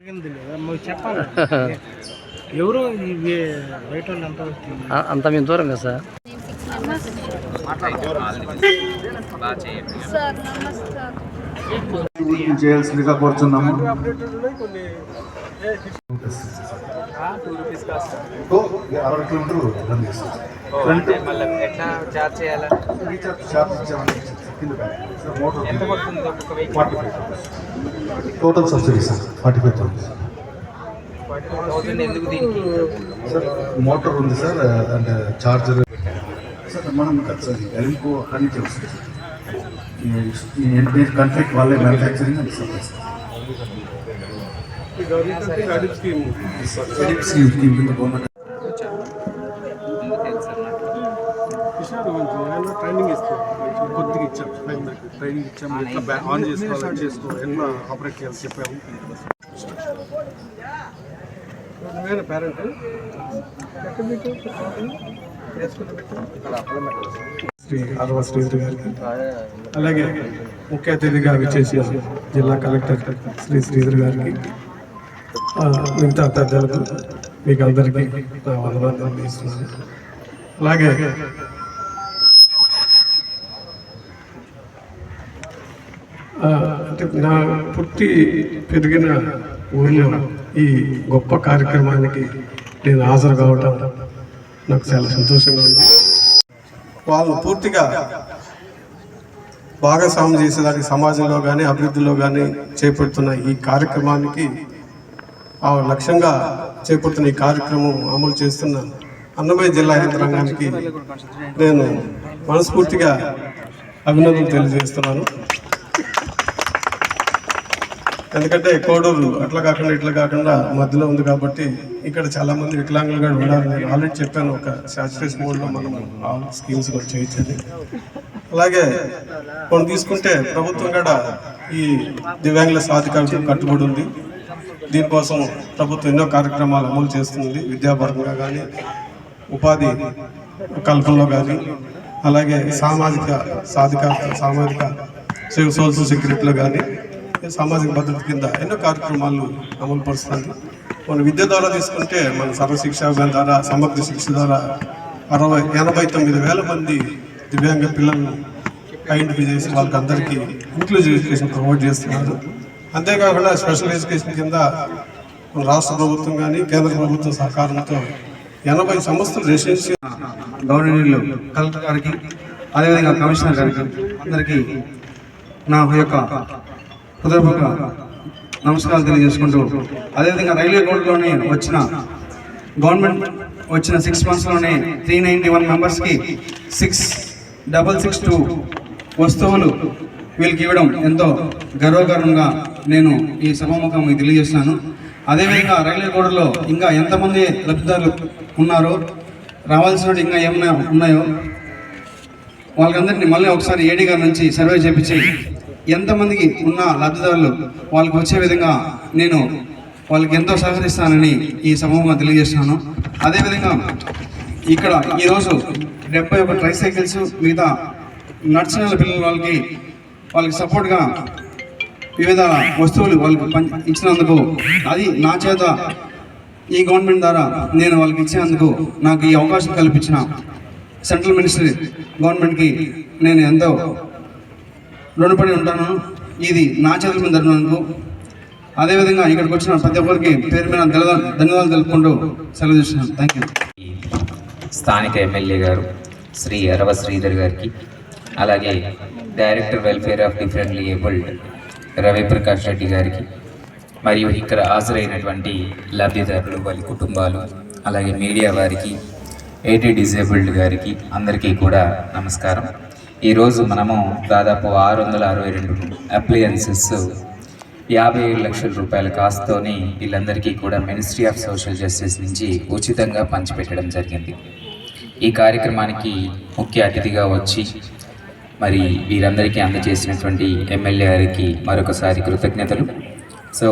ఎవరు అంత మేము దూరం కదా సార్? సార్ నమస్కారం. చేయాల్సిందిగా కోరుతున్నాము అరవై కిలోమీటర్లు రన్ చేస్తాం ఫ్రంట్ ఎట్లా చార్జ్ చేయాలా? రీఛార్జ్ ఛార్జ్ ఇచ్చామని కింద బ్యాక్. సార్, మోటార్ ఎంత పడుతుంది? ఒక్కొక్క vehicle forty five total subsidy sir forty five thousand thousand ఎందుకు దీనికి? సార్ మోటార్ ఉంది సార్ అండ్ చార్జర్ సార్ మనం కాదు సార్ ఎల్కో అక్కడి నుంచి వస్తుంది. సార్ ఈ ఎంటైర్ కంట్రీకి వాళ్ళే manufacturing and supply sir credit scheme scheme కింద గవర్నమెంట్ ట్రైనింగ్ ఇచ్చాం ఎట్లా బ్యా- ఆన్ చేసుకోవాలి ఆన్ చేసుకోవాలి ఎట్లా ఆపరేట్ చేయాలి చెప్పాము నువ్వేనా పేరెంట్ ఎక్కడ మీకు శ్రీ అరవ శ్రీధర్ గారికి అలాగే ముఖ్య అతిథిగా విచ్చేసి జిల్లా కలెక్టర్ శ్రీ శ్రీధర్ గారికి ఆ, మిగతా పెద్దలకు మీకు అందరికీ నా వందనాలు అందిస్తున్నాను అలాగే అంటే నా పుట్టి పెరిగిన ఊర్లో ఈ గొప్ప కార్యక్రమానికి నేను హాజరు కావటం నాకు చాలా సంతోషంగా ఉంది. వాళ్ళు పూర్తిగా భాగస్వామ్యం చేసేదానికి సమాజంలో కానీ అభివృద్ధిలో కానీ చేపడుతున్న ఈ కార్యక్రమానికి ఆ లక్ష్యంగా చేపడుతున్న ఈ కార్యక్రమం అమలు చేస్తున్న అన్నమయ్య జిల్లా యంత్రాంగానికి నేను మనస్ఫూర్తిగా అభినందనలు తెలియజేస్తున్నాను. ఎందుకంటే కోడూరు అట్లా కాకుండా ఇట్లా కాకుండా మధ్యలో ఉంది కాబట్టి ఇక్కడ చాలా మంది వికలాంగులు కూడా ఉన్నారు నేను ఆల్రెడీ చెప్పాను ఒక శాచురేస్ మోడ్లో మనం ఆల్ స్కీమ్స్ కూడా చేయొచ్చని అలాగే మనం తీసుకుంటే ప్రభుత్వం కూడా ఈ దివ్యాంగుల సాధికారులకు కట్టుబడి ఉంది. దీనికోసం ప్రభుత్వం ఎన్నో కార్యక్రమాలు అమలు చేస్తుంది. విద్యాపరంగా కానీ ఉపాధి కల్పనలో కానీ అలాగే సామాజిక సాధికారత సామాజిక సోషల్ సెక్యూరిటీలో కానీ సామాజిక భద్రత కింద ఎన్నో కార్యక్రమాలు అమలు పరుస్తుంది మన విద్య ద్వారా తీసుకుంటే మన సర్వశిక్ష అభియాన్ ద్వారా సమగ్ర శిక్ష ద్వారా అరవై ఎనభై తొమ్మిది వేల మంది దివ్యాంగ పిల్లలను ఐడెంటిఫై చేసి వాళ్ళకి అందరికీ ఇంక్లూజివ్ ఎడ్యుకేషన్ ప్రొవైడ్ చేస్తున్నారు. అంతేకాకుండా స్పెషల్ ఎడ్యుకేషన్ కింద మన రాష్ట్ర ప్రభుత్వం కానీ కేంద్ర ప్రభుత్వం సహకారంతో ఎనభై సంస్థలు రెసిడెన్షియల్ గవర్నర్లు కలెక్టర్ గారికి అదేవిధంగా కమిషనర్ గారికి అందరికీ నా యొక్క హృదయపూర్వక నమస్కారాలు తెలియజేసుకుంటూ అదేవిధంగా రైల్వే కోర్టులోనే వచ్చిన గవర్నమెంట్ వచ్చిన సిక్స్ మంత్స్లోనే త్రీ నైంటీ వన్ మెంబర్స్కి సిక్స్ డబల్ సిక్స్ టూ వస్తువులు వీళ్ళకి ఇవ్వడం ఎంతో గర్వకారణంగా నేను ఈ సభాముఖం మీకు తెలియజేస్తున్నాను. అదేవిధంగా రైల్వే గోడలో ఇంకా ఎంతమంది లబ్ధిదారులు ఉన్నారో రావాల్సిన ఇంకా ఏమైనా ఉన్నాయో వాళ్ళకందరినీ మళ్ళీ ఒకసారి ఏడీ గారి నుంచి సర్వే చేపించి ఎంతమందికి ఉన్న లబ్ధిదారులు వాళ్ళకి వచ్చే విధంగా నేను వాళ్ళకి ఎంతో సహకరిస్తానని ఈ సమూహంగా తెలియజేస్తున్నాను. అదేవిధంగా ఇక్కడ ఈరోజు డెబ్బై ఒక ట్రైసైకిల్స్ మిగతా నడిచిన పిల్లల వాళ్ళకి వాళ్ళకి సపోర్ట్గా వివిధ వస్తువులు వాళ్ళకి ఇచ్చినందుకు అది నా చేత ఈ గవర్నమెంట్ ద్వారా నేను వాళ్ళకి ఇచ్చినందుకు నాకు ఈ అవకాశం కల్పించిన సెంట్రల్ మినిస్టర్ గవర్నమెంట్కి నేను ఎంతో రుణపడి ఉంటాను. ఇది నా చేతుల మీద జరిగినందుకు. అదేవిధంగా ఇక్కడికి వచ్చిన ప్రతి ఒక్కరికి పేరు మీద ధన్యవాదాలు తెలుపుకుంటూ సెలవు చేస్తున్నాను థ్యాంక్ యూ స్థానిక ఎమ్మెల్యే గారు శ్రీ అరవ శ్రీధర్ గారికి అలాగే director welfare of differently abled Ravi Prakash Reddy గారికి మరియు ఇక్కడ హాజరైనటువంటి లబ్ధిదారులు వారి కుటుంబాలు అలాగే మీడియా వారికి ఏటీ డిజేబుల్డ్ గారికి అందరికీ కూడా నమస్కారం. ఈరోజు మనము దాదాపు ఆరు వందల అరవై రెండు అప్లయన్సెస్ యాభై ఏడు లక్షల రూపాయల కాస్తోని వీళ్ళందరికీ కూడా మినిస్ట్రీ ఆఫ్ సోషల్ జస్టిస్ నుంచి ఉచితంగా పంచిపెట్టడం జరిగింది. ఈ కార్యక్రమానికి ముఖ్య అతిథిగా వచ్చి మరి వీరందరికీ అందజేసినటువంటి ఎమ్మెల్యే గారికి మరొకసారి కృతజ్ఞతలు. సో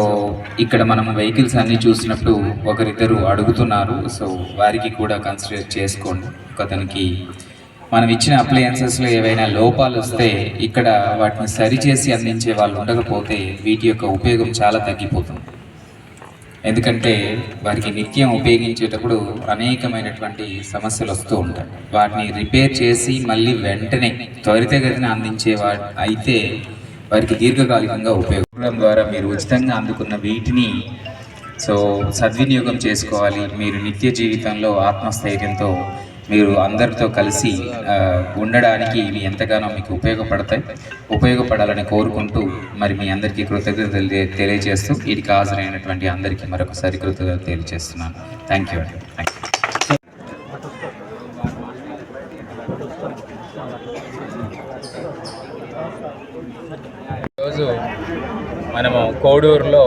ఇక్కడ మనం వెహికల్స్ అన్నీ చూసినప్పుడు ఒకరిద్దరు అడుగుతున్నారు. సో వారికి కూడా కన్సిడర్ చేసుకోండి. ఒకతనికి మనం ఇచ్చిన అప్లయన్సెస్లో ఏవైనా లోపాలు వస్తే ఇక్కడ వాటిని సరిచేసి అందించే వాళ్ళు ఉండకపోతే వీటి యొక్క ఉపయోగం చాలా తగ్గిపోతుంది. ఎందుకంటే వారికి నిత్యం ఉపయోగించేటప్పుడు అనేకమైనటువంటి సమస్యలు వస్తూ ఉంటాయి. వాటిని రిపేర్ చేసి మళ్ళీ వెంటనే త్వరితగతిన అందించే వా అయితే వారికి దీర్ఘకాలికంగా ఉపయోగం ద్వారా మీరు ఉచితంగా అందుకున్న వీటిని సో సద్వినియోగం చేసుకోవాలి. మీరు నిత్య జీవితంలో ఆత్మస్థైర్యంతో మీరు అందరితో కలిసి ఉండడానికి ఇవి ఎంతగానో మీకు ఉపయోగపడతాయి. ఉపయోగపడాలని కోరుకుంటూ మరి మీ అందరికీ కృతజ్ఞతలు తెలియజేస్తూ వీటికి హాజరైనటువంటి అందరికీ మరొకసారి కృతజ్ఞతలు తెలియజేస్తున్నాను. థ్యాంక్ యూ అండి థ్యాంక్ యూ ఈరోజు మనము కోడూరులో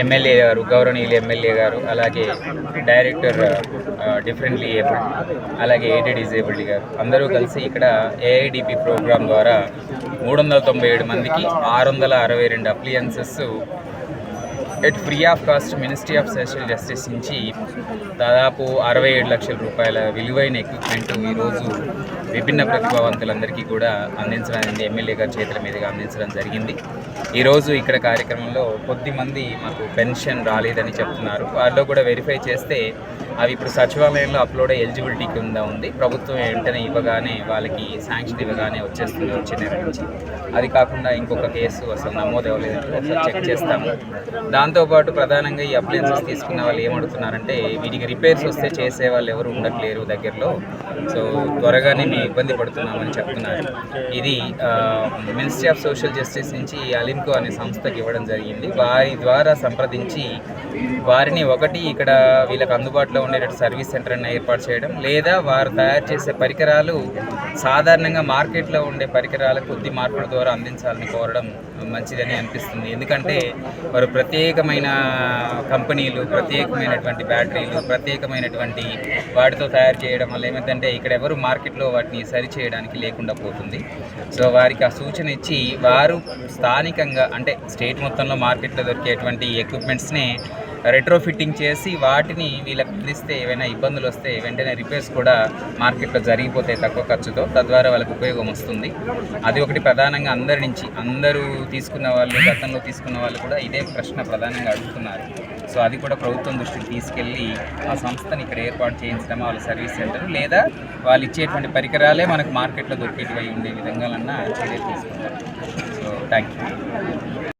ఎమ్మెల్యే గారు గౌరవనీయులు ఎమ్మెల్యే గారు అలాగే డైరెక్టర్ డిఫరెంట్లీ ఏబుల్డ్ అలాగే ఎయిడెడ్ డిజేబుల్డ్ గారు. అందరూ కలిసి ఇక్కడ ఏఐడిపి ప్రోగ్రాం ద్వారా మూడు వందల తొంభై ఏడు మందికి ఆరు వందల అరవై రెండు appliances at free of cost ministry of social justice నుంచి దాదాపు అరవై ఏడు లక్షల రూపాయల విలువైన ఎక్విప్మెంట్ ఈరోజు విభిన్న ప్రతిభావంతులందరికీ కూడా అందించడానికి ఎమ్మెల్యే గారి చేతుల మీదుగా అందించడం జరిగింది. ఈరోజు ఇక్కడ కార్యక్రమంలో కొద్దిమంది మాకు పెన్షన్ రాలేదని చెప్తున్నారు. వాళ్ళు కూడా వెరిఫై చేస్తే అవి ఇప్పుడు సచివాలయంలో అప్లోడ్ ఎలిజిబిలిటీ కింద ఉంది. ప్రభుత్వం వెంటనే ఇవ్వగానే వాళ్ళకి శాంక్షన్ ఇవ్వగానే వచ్చేస్తుంది వచ్చే నెల నుంచి. అది కాకుండా ఇంకొక కేసు అసలు నమోదు అవ్వలేదు. చెక్ చేస్తాము. దాంతోపాటు ప్రధానంగా ఈ అప్లయన్సెస్ తీసుకున్న వాళ్ళు ఏమడుతున్నారంటే వీటికి రిపేర్స్ వస్తే చేసే వాళ్ళు ఎవరు ఉండట్లేరు దగ్గరలో. సో త్వరగానే మేము ఇబ్బంది పడుతున్నామని చెప్తున్నారు. ఇది మినిస్ట్రీ ఆఫ్ సోషల్ జస్టిస్ నుంచి అలింకో అనే సంస్థకి ఇవ్వడం జరిగింది. వారి ద్వారా సంప్రదించి వారిని ఒకటి ఇక్కడ వీళ్ళకి అందుబాటులో ఉండేటట్టు సర్వీస్ సెంటర్ని ఏర్పాటు చేయడం లేదా వారు తయారు చేసే పరికరాలు సాధారణంగా మార్కెట్లో ఉండే పరికరాల కొద్ది మార్పుల ద్వారా అందించాలని కోరడం మంచిదని అనిపిస్తుంది. ఎందుకంటే వారు ప్రత్యేక ప్రత్యేకమైన కంపెనీలు ప్రత్యేకమైనటువంటి బ్యాటరీలు ప్రత్యేకమైనటువంటి వాటితో తయారు చేయడం వల్ల ఏమైందంటే ఇక్కడ ఎవరు మార్కెట్లో వాటిని సరి చేయడానికి లేకుండా పోతుంది. సో వారికి ఆ సూచన ఇచ్చి వారు స్థానికంగా అంటే స్టేట్ మొత్తంలో మార్కెట్లో దొరికేటువంటి ఎక్విప్మెంట్స్నే రెట్రో ఫిట్టింగ్ చేసి వాటిని వీళ్ళకి అందిస్తే ఏవైనా ఇబ్బందులు వస్తే వెంటనే రిపేర్స్ కూడా మార్కెట్లో జరిగిపోతాయి తక్కువ ఖర్చుతో. తద్వారా వాళ్ళకి ఉపయోగం వస్తుంది. అది ఒకటి ప్రధానంగా అందరి నుంచి అందరూ తీసుకున్న వాళ్ళు గతంలో తీసుకున్న వాళ్ళు కూడా ఇదే ప్రశ్న ప్రధానంగా అడుగుతున్నారు. సో అది కూడా ప్రభుత్వం దృష్టికి తీసుకెళ్ళి ఆ సంస్థని ఇక్కడ ఏర్పాటు చేయించడం వాళ్ళ సర్వీస్ సెంటర్ లేదా వాళ్ళు ఇచ్చేటువంటి పరికరాలే మనకు మార్కెట్లో దొరికేటివి ఉండే విధంగా చర్యలు తీసుకుంటారు. So thank you